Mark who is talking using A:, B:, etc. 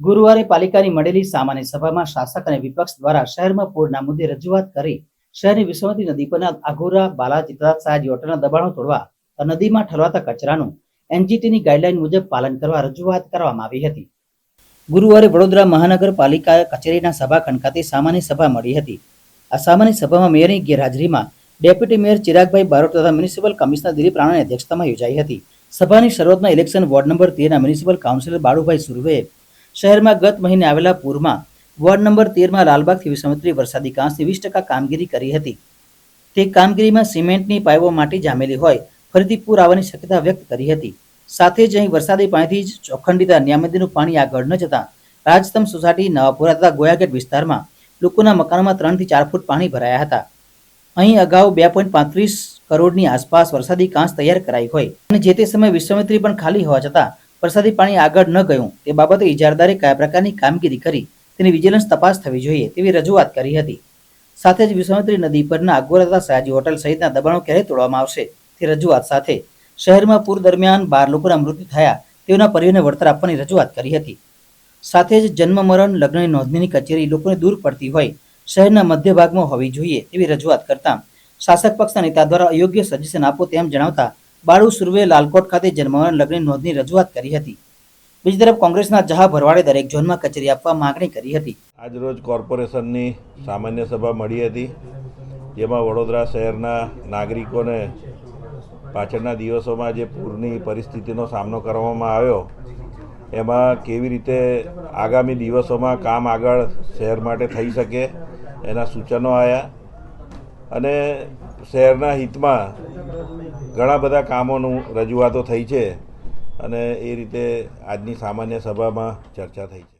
A: ગુરુવારે પાલિકાની મળેલી સામાન્ય સભામાં શાસક અને વિપક્ષ દ્વારા શહેરમાં પૂરના મુદ્દે રજૂઆત કરી શહેરની વિશ્વમતી નદી પરના આઘોરા, બાલાજી તથા સયાજી હોટલના દબાણો તોડવા નદીમાં ઠલવાતા કચરાનું એનજીટીની ગાઈડલાઈન મુજબ પાલન કરવા રજૂઆત કરવામાં આવી હતી. ગુરુવારે વડોદરા મહાનગરપાલિકા કચેરીના સભાખંડ ખાતે સામાન્ય સભા મળી હતી. આ સામાન્ય સભામાં મેયરની ગેરહાજરીમાં ડેપ્યુટી મેયર ચિરાગભાઈ બારોટ તથા મ્યુનિસિપલ કમિશનર દિલીપ રાણાની અધ્યક્ષતામાં યોજાઈ હતી. સભાની શરૂઆતમાં ઇલેક્શન વોર્ડ નંબર તેરના મ્યુનિસિપલ કાઉન્સિલર બાળુભાઈ સુરવેએ શહેરમાં ગત મહિને આવેલા પૂરમાં વોર્ડ નંબર તેરમાં લાલબાગથી વિસમત્રી વરસાદી કાંસની વીસ ટકા કામગીરી કરી હતી. તે કામગીરીમાં સિમેન્ટની પાઇપો માટી જામેલી હોય, ફરીથી પૂર આવવાની શક્યતા વ્યક્ત કરી હતી. સાથે જ અહીં વરસાદી પાણીથી જ ચોખંડીતા ન્યામદીનું પાણી આગળ ન જતા રાજસ્તંભ સોસાયટી, નવાપુરા તથા ગોયાગેટ વિસ્તારમાં લોકોના મકાનોમાં ત્રણથી ચાર ફૂટ પાણી ભરાયા હતા. અહીં અગાઉ બે પોઈન્ટ પાંત્રીસ કરોડની આસપાસ વરસાદી કાંસ તૈયાર કરાઈ હોય અને જે તે સમયે વિશ્વામિત્રી પણ ખાલી હોવા છતાં વરસાદી પાણી આગળ ન ગયું. તે બાબતે ઇજારદારે કયા પ્રકારની કામગીરી કરી તેની વિજિલન્સ તપાસ થવી જોઈએ તેવી રજૂઆત કરી હતી. સાથે જ વિશ્વામિત્રી નદી પરના અગોરા તથા સયાજી હોટલ સહિતના દબાણો ક્યારે તોડવામાં આવશે તે રજૂઆત સાથે શહેરમાં પૂર દરમિયાન બાર લોકોના મૃત્યુ થયા તેઓના પરિવારને વળતર આપવાની રજૂઆત કરી હતી. સાથે જ જન્મ, મરણ, લગ્નની નોંધણીની કચેરી લોકોને દૂર પડતી હોય શહેરના મધ્ય ભાગમાં હોવી જોઈએ તેવી રજૂઆત કરતા શાસક પક્ષના નેતા દ્વારા અયોગ્ય સજેશન આપો તેમ જણાવતા બાળુ સુરવે લાલકોટ ખાતે જન્મ લગ્ન નોંધની રજૂઆત કરી હતી. બીજી તરફ કોંગ્રેસના જહા ભરવાડે દરેક ઝોનમાં કચેરી આપવા માંગણી કરી હતી.
B: આજરોજ કોર્પોરેશનની સામાન્ય સભા મળી હતી, જેમાં વડોદરા શહેરના નાગરિકોને પાછળના દિવસોમાં જે પૂરની પરિસ્થિતિનો સામનો કરવામાં આવ્યો, એમાં કેવી રીતે આગામી દિવસોમાં કામ આગળ શહેર માટે થઈ શકે એના સૂચનો આવ્યા અને શહેરના હિતમાં ઘણા બધા કામોનું રજૂઆતો થઈ છે અને એ રીતે આજની સામાન્ય સભામાં ચર્ચા થઈ છે.